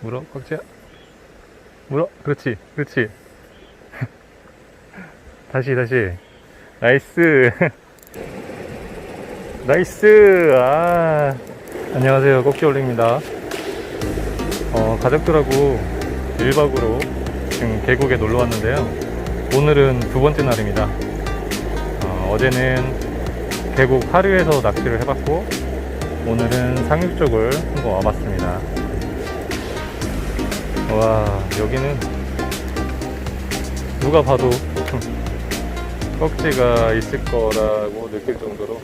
물어 꽉지야? 물어? 그렇지 그렇지. 다시 다시. 나이스. 나이스. 아 안녕하세요. 꺾기올리입니다. 어, 가족들하고 1박으로 지금 계곡에 놀러 왔는데요. 오늘은 두 번째 날입니다. 어, 어제는 계곡 하류에서 낚시를 해봤고 오늘은 상륙 쪽을 한번 와봤습니다 와 여기는 누가 봐도 꺽지가 있을 거라고 느낄 정도로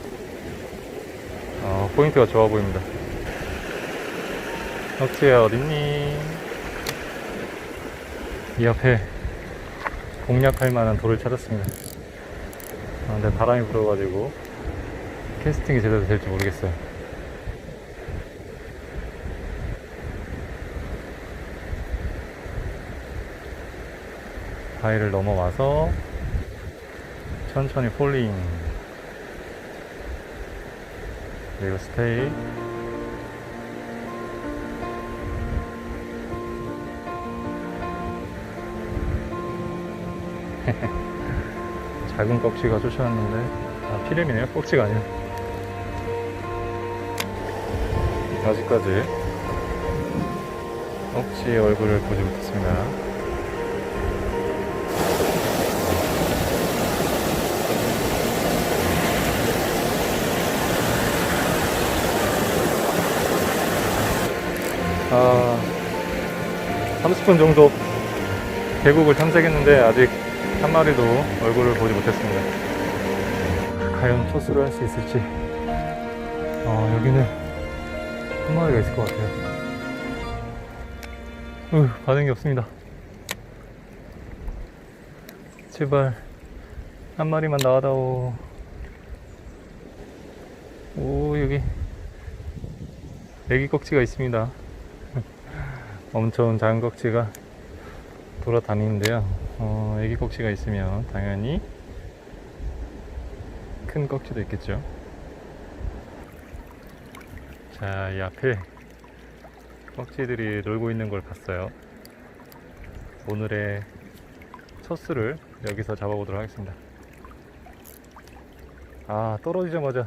어, 포인트가 좋아 보입니다. 꺽지야 어딨니? 이 앞에 공략할 만한 돌을 찾았습니다. 아, 근데 바람이 불어가지고 캐스팅이 제대로 될지 모르겠어요 바위를 넘어와서 천천히 폴링. 그리고 스테이. 작은 꺽지가 쫓아왔는데. 아 피렘이네요? 꺽지가 아니야 아직까지. 꺽지의 얼굴을 보지 못했습니다 아, 30분 정도 계곡을 탐색했는데 아직 한 마리도 얼굴을 보지 못했습니다. 과연 토스를 할 수 있을지. 어, 여기는 한 마리가 있을 것 같아요. 으, 반응이 없습니다. 제발 한 마리만 나와다오. 오, 여기 애기 꺽지가 있습니다. 엄청 작은 꺽지가 돌아다니는데요. 어, 애기 꺽지가 있으면 당연히 큰 꺽지도 있겠죠. 자, 이 앞에 꺽지들이 놀고 있는 걸 봤어요. 오늘의 첫 수를 여기서 잡아보도록 하겠습니다. 아, 떨어지자마자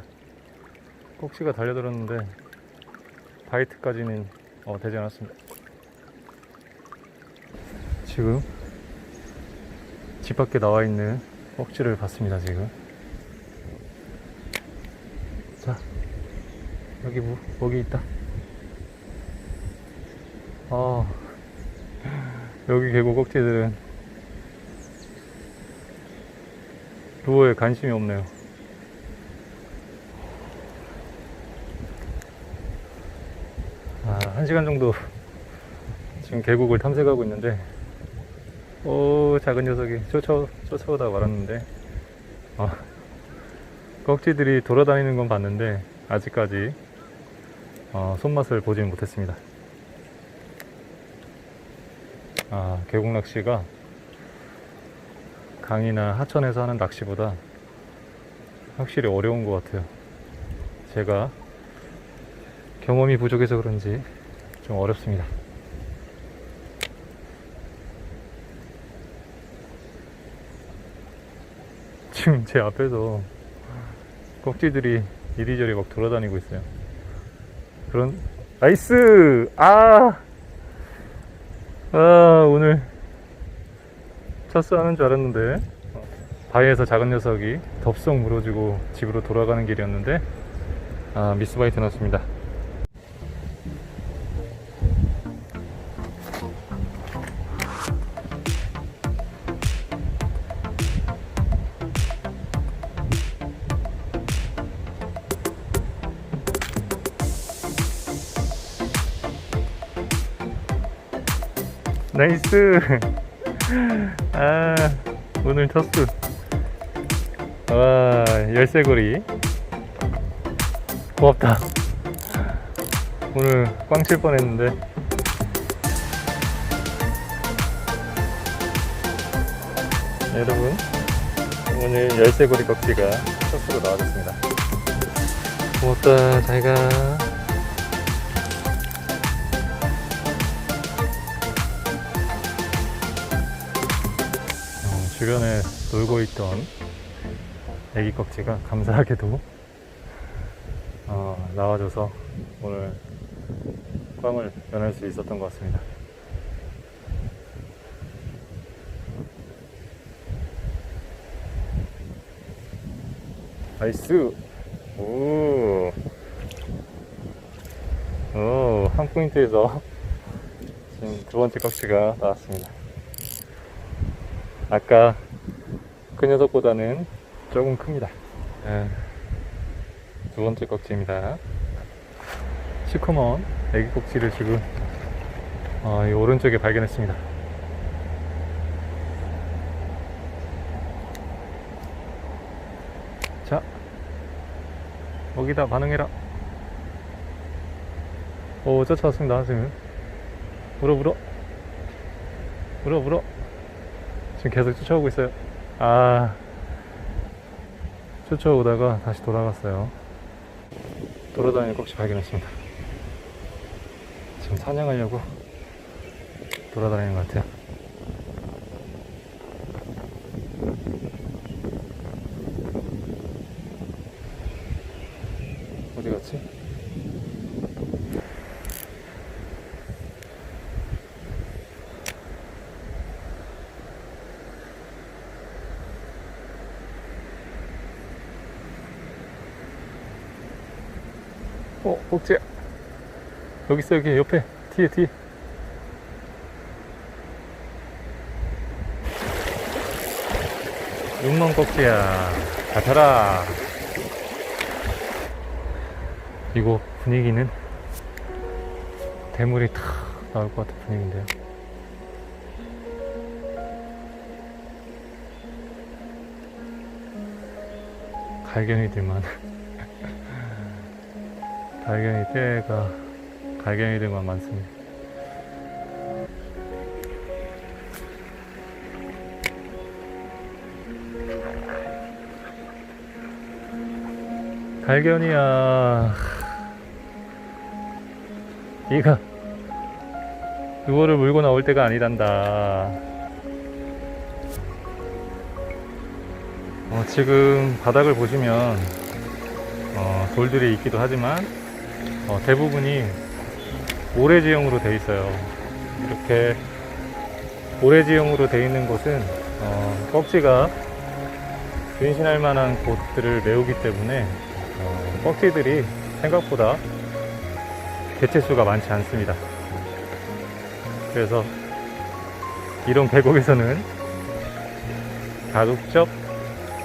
꺽지가 달려들었는데 바이트까지는 어, 되지 않았습니다. 지금 집 밖에 나와 있는 꺽지를 봤습니다. 지금 자 여기 뭐 여기 있다. 아 여기 계곡 꺽지들은 루어에 관심이 없네요. 아, 한 시간 정도 지금 계곡을 탐색하고 있는데, 오, 작은 녀석이 쫓아, 쫓아오다 말았는데, 아, 꺽지들이 돌아다니는 건 봤는데, 아직까지, 어, 손맛을 보지는 못했습니다. 아, 계곡 낚시가 강이나 하천에서 하는 낚시보다 확실히 어려운 것 같아요. 제가 경험이 부족해서 그런지 좀 어렵습니다. 지금 제 앞에서 꺽지들이 이리저리 막 돌아다니고 있어요. 그런 나이스 아, 아 오늘 첫수하는 줄 알았는데 바위에서 작은 녀석이 덥석 물어주고 집으로 돌아가는 길이었는데 아 미스바이트 났습니다. 나이스. 아 오늘 첫수. 와 열쇠고리. 고맙다. 오늘 꽝 칠 뻔했는데. 여러분 오늘 열쇠고리 꺽지가 첫수로 나와줬습니다. 고맙다 잘가 주변에 놀고 있던 애기 꺽지가 감사하게도 어, 나와줘서 오늘 꽝을 연할 수 있었던 것 같습니다. 나이스! 오! 오, 한 포인트에서 지금 두 번째 꺽지가 나왔습니다. 아까 그 녀석보다는 조금 큽니다. 네, 두 번째 꺽지입니다. 시커먼 애기 꼭지를 지금 어, 이 오른쪽에 발견했습니다. 자, 여기다 반응해라. 오, 쫓아왔습니다, 지금. 물어, 물어. 물어, 물어. 지금 계속 쫓아오고 있어요. 아, 쫓아오다가 다시 돌아갔어요. 돌아다니는 꺽지 발견했습니다. 지금 사냥하려고 돌아다니는 것 같아요. 어디 갔지? 어, 복지야. 여기 있어, 여기 옆에. 뒤에, 뒤에. 육만 꼭지야. 가타라. 이거 분위기는 대물이 탁 나올 것 같은 분위기인데요. 갈견이들만 갈견이 떼가 갈견이들만 많습니다. 갈견이야. 이가 그거를 물고 나올 때가 아니단다. 어, 지금 바닥을 보시면 어, 돌들이 있기도 하지만 어, 대부분이 모래지형으로 되어 있어요. 이렇게 모래지형으로 되어 있는 곳은 어, 꺽지가 변신할 만한 곳들을 메우기 때문에 어, 꺽지들이 생각보다 개체수가 많지 않습니다. 그래서 이런 계곡에서는 가급적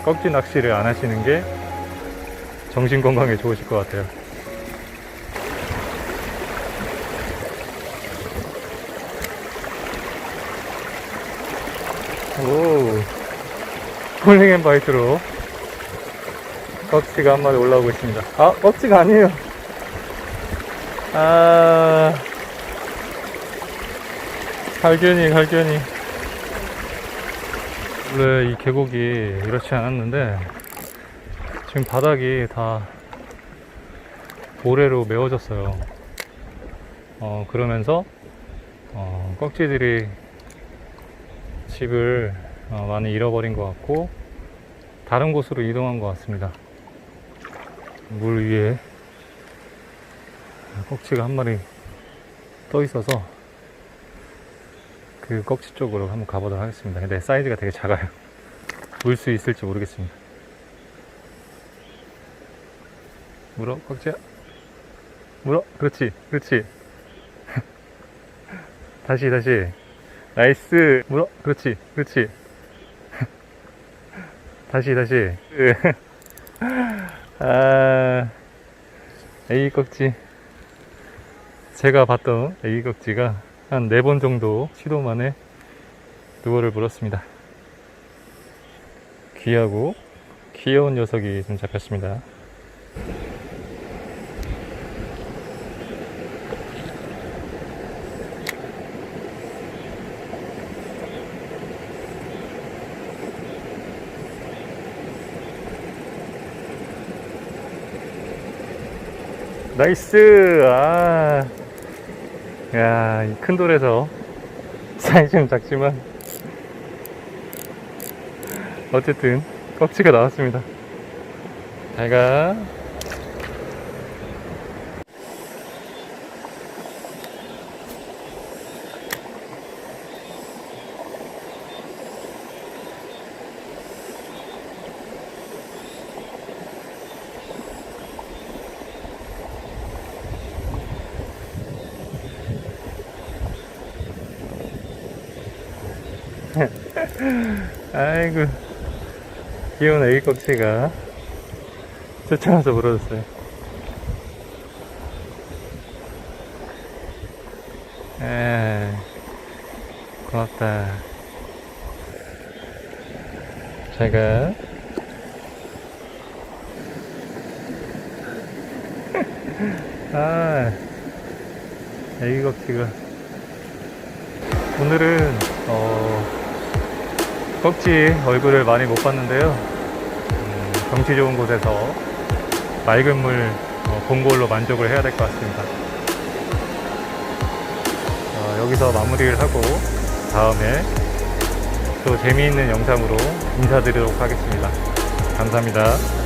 꺽지 낚시를 안 하시는 게 정신 건강에 좋으실 것 같아요. 오, 폴링 앤 바이트로 꺽지가 한 마리 올라오고 있습니다. 아, 꺽지가 아니에요. 아, 갈견이, 갈견이. 원래 이 계곡이 이렇지 않았는데, 지금 바닥이 다 모래로 메워졌어요. 어, 그러면서, 어, 꺽지들이 집을 어, 많이 잃어버린 것 같고, 다른 곳으로 이동한 것 같습니다. 물 위에 꺽지가 한 마리 떠 있어서 그 꺽지 쪽으로 한번 가보도록 하겠습니다. 근데 사이즈가 되게 작아요. 물 수 있을지 모르겠습니다. 물어, 꺽지야. 물어, 그렇지, 그렇지. 다시, 다시. 나이스. 물어, 그렇지, 그렇지. 다시, 다시. 아, 애기 꺽지. 제가 봤던 애기 꺽지가 한 네 번 정도 시도 만에 누어를 물었습니다. 귀하고 귀여운 녀석이 좀 잡혔습니다. 나이스! 아. 야, 이 큰 돌에서 사이즈는 작지만 어쨌든 꺽지가 나왔습니다. 잘 가. 아이고. 귀여운 애기 꺽지가 쫓아가서 물어줬어요. 에 고맙다. 잘가 아 애기 꺽지가. 오늘은 어 꺽지 얼굴을 많이 못 봤는데요. 음, 경치 좋은 곳에서 맑은 물 어, 본 걸로 만족을 해야 될 것 같습니다. 어, 여기서 마무리를 하고 다음에 또 재미있는 영상으로 인사드리도록 하겠습니다. 감사합니다.